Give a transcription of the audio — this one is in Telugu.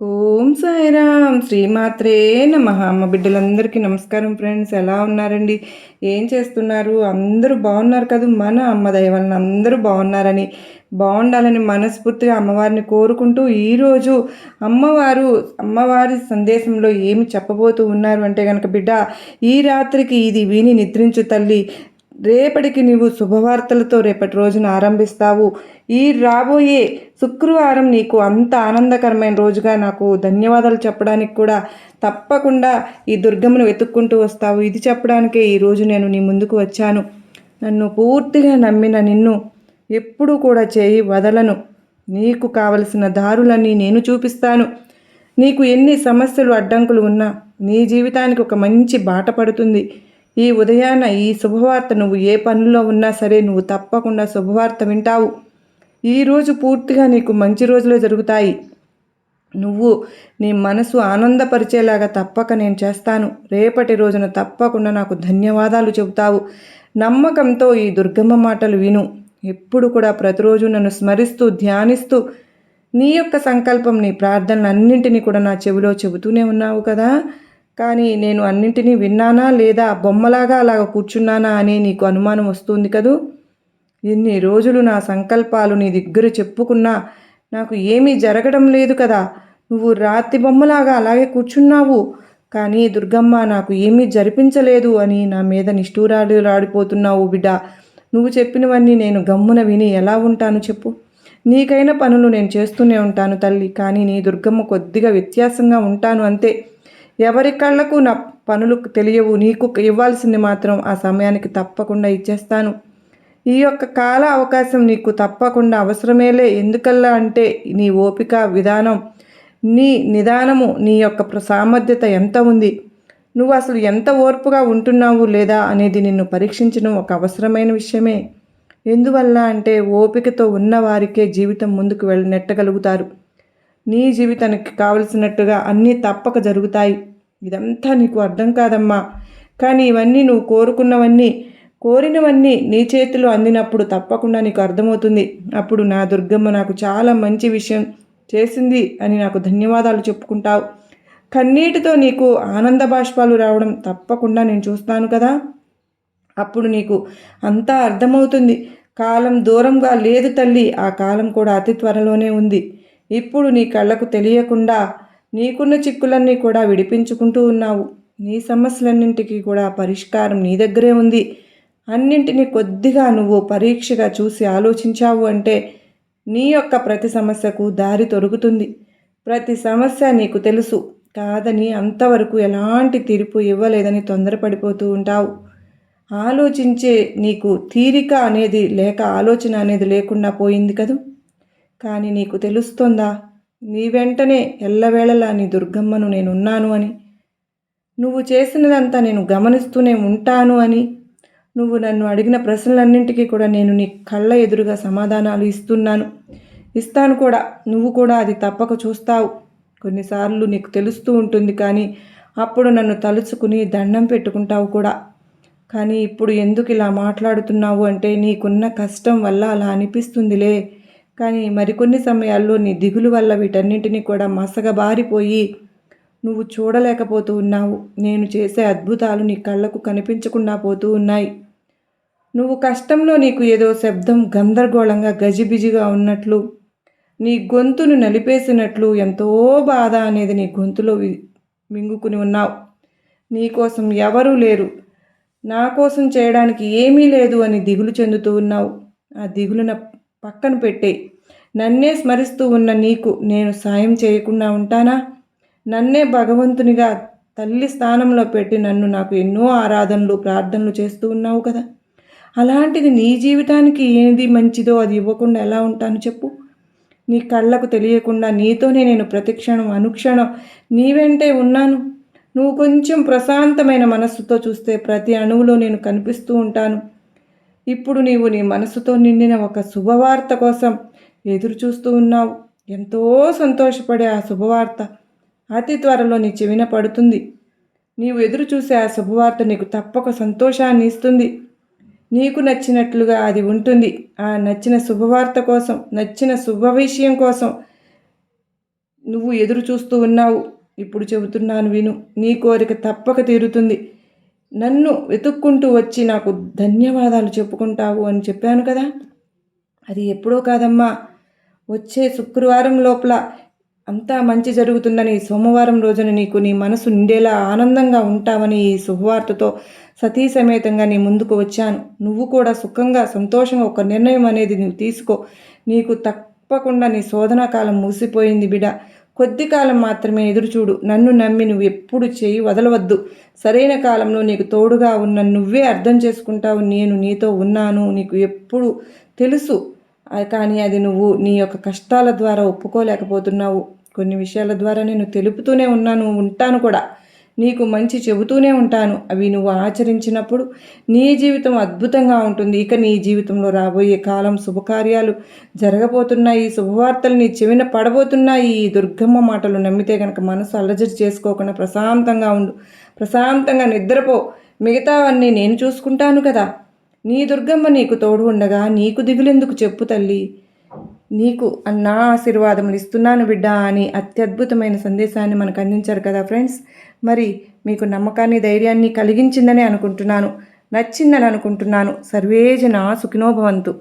ఓం సాయిరామ్ శ్రీమాత్రే నమ. అమ్మ బిడ్డలందరికీ నమస్కారం ఫ్రెండ్స్. ఎలా ఉన్నారండి? ఏం చేస్తున్నారు? అందరూ బాగున్నారు కదా? మన అమ్మ దయ వలన అందరూ బాగున్నారని బాగుండాలని మనస్ఫూర్తిగా అమ్మవారిని కోరుకుంటూ ఈరోజు అమ్మవారు అమ్మవారి సందేశంలో ఏమి చెప్పబోతూ ఉన్నారు అంటే కనుక బిడ్డ ఈ రాత్రికి ఇది విని నిద్రించు తల్లి రేపటికి నీవు శుభవార్తలతో రేపటి రోజున ఆరంభిస్తావు. ఈ రాబోయే శుక్రవారం నీకు అంత ఆనందకరమైన రోజుగా నాకు ధన్యవాదాలు చెప్పడానికి కూడా తప్పకుండా ఈ దుర్గమ్మను వెతుక్కుంటూ వస్తావు. ఇది చెప్పడానికే ఈరోజు నేను నీ ముందుకు వచ్చాను. నన్ను పూర్తిగా నమ్మిన నిన్ను ఎప్పుడూ కూడా చేయి వదలను. నీకు కావలసిన దారులన్నీ నేను చూపిస్తాను. నీకు ఎన్ని సమస్యలు అడ్డంకులు ఉన్నా నీ జీవితానికి ఒక మంచి బాట పడుతుంది. ఈ ఉదయాన ఈ శుభవార్త నువ్వు ఏ పనుల్లో ఉన్నా సరే నువ్వు తప్పకుండా శుభవార్త వింటావు. ఈరోజు పూర్తిగా నీకు మంచి రోజులే జరుగుతాయి. నువ్వు నీ మనసు ఆనందపరిచేలాగా తప్పక నేను చేస్తాను. రేపటి రోజున తప్పకుండా నాకు ధన్యవాదాలు చెబుతావు. నమ్మకంతో ఈ దుర్గమ్మ మాటలు విను. ఎప్పుడు కూడా ప్రతిరోజు నన్ను స్మరిస్తూ ధ్యానిస్తూ నీ యొక్క సంకల్పం నీ ప్రార్థనలు అన్నింటినీ కూడా నా చెవిలో చెబుతూనే ఉన్నావు కదా? కానీ నేను అన్నింటినీ విన్నానా లేదా బొమ్మలాగా అలాగ కూర్చున్నానా అనే నీకు అనుమానం వస్తుంది కదూ? ఎన్ని రోజులు నా సంకల్పాలు నీ దగ్గర చెప్పుకున్నా నాకు ఏమీ జరగడం లేదు కదా. నువ్వు రాతి బొమ్మలాగా అలాగే కూర్చున్నావు. కానీ దుర్గమ్మ నాకు ఏమీ జరిపించలేదు అని నా మీద నిష్ఠూరాలు రాడిపోతున్నావు బిడ్డ. నువ్వు చెప్పినవన్నీ నేను గమ్మున విని ఎలా ఉంటాను చెప్పు. నీకైన పనులు నేను చేస్తూనే ఉంటాను తల్లి. కానీ నీ దుర్గమ్మ కొద్దిగా వ్యత్యాసంగా ఉంటాను అంతే. ఎవరి కళ్ళకు నా పనులు తెలియవు నీకు ఇవ్వాల్సింది మాత్రం ఆ సమయానికి తప్పకుండా ఇచ్చేస్తాను. ఈ యొక్క కాల అవకాశం నీకు తప్పకుండా అవసరమేలే. ఎందుకల్లా అంటే నీ ఓపిక విధానం నీ నిదానము నీ యొక్క సామర్థ్యత ఎంత ఉంది? నువ్వు అసలు ఎంత ఓర్పుగా ఉంటున్నావు లేదా అనేది నిన్ను పరీక్షించడం ఒక అవసరమైన విషయమే. ఎందువల్ల అంటే ఓపికతో ఉన్నవారికే జీవితం ముందుకు వెళ్ళి నెట్టగలుగుతారు. నీ జీవితానికి కావలసినట్టుగా అన్నీ తప్పక జరుగుతాయి. ఇదంతా నీకు అర్థం కాదమ్మా. కానీ ఇవన్నీ నువ్వు కోరుకున్నవన్నీ కోరినవన్నీ నీ చేతిలో అందినప్పుడు తప్పకుండా నీకు అర్థమవుతుంది. అప్పుడు నా దుర్గమ్మ నాకు చాలా మంచి విషయం చేసింది అని నాకు ధన్యవాదాలు చెప్పుకుంటావు. కన్నీటితో నీకు ఆనంద బాష్పాలు రావడం తప్పకుండా నేను చూస్తాను కదా. అప్పుడు నీకు అంతా అర్థమవుతుంది. కాలం దూరంగా లేదు తల్లి. ఆ కాలం కూడా అతి త్వరలోనే ఉంది. ఇప్పుడు నీ కళ్ళకు తెలియకుండా నీకున్న చిక్కులన్నీ కూడా విడిపించుకుంటూ ఉన్నావు. నీ సమస్యలన్నింటికి కూడా పరిష్కారం నీ దగ్గరే ఉంది. అన్నింటినీ కొద్దిగా నువ్వు పరీక్షగా చూసి ఆలోచించావు అంటే నీ యొక్క ప్రతి సమస్యకు దారి తొరుగుతుంది ప్రతి సమస్య నీకు తెలుసు. కాదని అంతవరకు ఎలాంటి తీర్పు ఇవ్వలేదని తొందరపడిపోతూ ఉంటావు. ఆలోచించే నీకు తీరిక అనేది లేక ఆలోచన అనేది లేకుండా పోయింది కదా? కానీ నీకు తెలుస్తోందా? నీ వెంటనే ఎల్లవేళలా నీ దుర్గమ్మను నేనున్నాను అని. నువ్వు చేసినదంతా నేను గమనిస్తూనే ఉంటాను అని. నువ్వు నన్ను అడిగిన ప్రశ్నలన్నింటికీ కూడా నేను నీ కళ్ళ ఎదురుగా సమాధానాలు ఇస్తున్నాను. ఇస్తాను కూడా. నువ్వు కూడా అది తప్పక చూస్తావు. కొన్నిసార్లు నీకు తెలుస్తూ ఉంటుంది కానీ అప్పుడు నన్ను తలుచుకుని దండం పెట్టుకుంటావు కూడా. కానీ ఇప్పుడు ఎందుకు ఇలా మాట్లాడుతున్నావు అంటే నీకున్న కష్టం వల్ల అలా అనిపిస్తుందిలే. కానీ మరికొన్ని సమయాల్లో నీ దిగులు వల్ల వీటన్నింటినీ కూడా మసగబారిపోయి నువ్వు చూడలేకపోతూ ఉన్నావు. నేను చేసే అద్భుతాలు నీ కళ్ళకు కనిపించకుండా పోతూ ఉన్నాయి. నువ్వు కష్టంలో నీకు ఏదో శబ్దం గందరగోళంగా గజిబిజిగా ఉన్నట్లు నీ గొంతును నలిపేసినట్లు ఎంతో బాధ అనేది నీ గొంతులో మింగుకుని ఉన్నావు. నీకోసం ఎవరూ లేరు. నా కోసం చేయడానికి ఏమీ లేదు అని దిగులు చెందుతూ ఉన్నావు. ఆ దిగులున పక్కన పెట్టే నన్నే స్మరిస్తూ ఉన్న నీకు నేను సాయం చేయకుండా ఉంటానా? నన్నే భగవంతునిగా తల్లి స్థానంలో పెట్టి నన్ను నాకు ఎన్నో ఆరాధనలు ప్రార్థనలు చేస్తూ ఉన్నావు కదా. అలాంటిది నీ జీవితానికి ఏది మంచిదో అది ఇవ్వకుండా ఎలా ఉంటాను చెప్పు. నీ కళ్ళకు తెలియకుండా నీతోనే నేను ప్రతిక్షణం అనుక్షణం నీ వెంటే ఉన్నాను. నువ్వు కొంచెం ప్రశాంతమైన మనస్సుతో చూస్తే ప్రతి అణువులో నేను కనిపిస్తూ ఉంటాను. ఇప్పుడు నీవు నీ మనసుతో నిండిన ఒక శుభవార్త కోసం ఎదురు చూస్తూ ఉన్నావు. ఎంతో సంతోషపడే ఆ శుభవార్త అతి త్వరలో నీ చెవిన పడుతుంది. నీవు ఎదురు చూసే ఆ శుభవార్త నీకు తప్పక సంతోషాన్ని ఇస్తుంది. నీకు నచ్చినట్లుగా అది ఉంటుంది. ఆ నచ్చిన శుభవార్త కోసం నచ్చిన శుభ విషయం కోసం నువ్వు ఎదురు చూస్తూ ఉన్నావు. ఇప్పుడు చెబుతున్నాను విను నీ కోరిక తప్పక తీరుతుంది. నన్ను వెతుక్కుంటూ వచ్చి నాకు ధన్యవాదాలు చెప్పుకుంటావు అని చెప్పాను కదా. అది ఎప్పుడో కాదమ్మా. వచ్చే శుక్రవారం లోపల అంతా మంచి జరుగుతుందని సోమవారం రోజున నీకు నీ మనసు నిండేలా ఆనందంగా ఉంటావని ఈ శుభవార్తతో సతీ సమేతంగా నీ ముందుకు వచ్చాను. నువ్వు కూడా సుఖంగా సంతోషంగా ఒక నిర్ణయం అనేది నువ్వు తీసుకో. నీకు తప్పకుండా నీ శోధనా కాలం మూసిపోయింది బిడ. కొద్ది కాలం మాత్రమే ఎదురుచూడు నన్ను నమ్మి నువ్వు ఎప్పుడు చేయి వదలవద్దు. సరైన కాలంలో నీకు తోడుగా ఉన్న నువ్వే అర్థం చేసుకుంటావు. నేను నీతో ఉన్నాను. నీకు ఎప్పుడు తెలుసు. కానీ అది నువ్వు నీ యొక్క కష్టాల ద్వారా ఒప్పుకోలేకపోతున్నావు. కొన్ని విషయాల ద్వారా నేను తెలుపుతూనే ఉన్నాను. ఉంటాను కూడా. నీకు మంచి చెబుతూనే ఉంటాను. అవి నువ్వు ఆచరించినప్పుడు నీ జీవితం అద్భుతంగా ఉంటుంది. ఇక నీ జీవితంలో రాబోయే కాలం శుభకార్యాలు జరగబోతున్నాయి. శుభవార్తలు నీ చెవిన పడబోతున్నాయి. ఈ దుర్గమ్మ మాటలు నమ్మితే కనుక మనసు అల్లజడి చేసుకోకుండా ప్రశాంతంగా ఉండు. ప్రశాంతంగా నిద్రపో. మిగతావన్నీ నేను చూసుకుంటాను కదా. నీ దుర్గమ్మ నీకు తోడు ఉండగా నీకు దిగులెందుకు చెప్పు తల్లి? నీకు నా ఆశీర్వాదములు ఇస్తున్నాను బిడ్డ అని అత్యద్భుతమైన సందేశాన్ని మనకు అందించారు కదా ఫ్రెండ్స్. మరి మీకు నమ్మకాన్ని ధైర్యాన్ని కలిగించిందని అనుకుంటున్నాను నచ్చిందని అనుకుంటున్నాను. సర్వేజన సుఖినోభవంతు.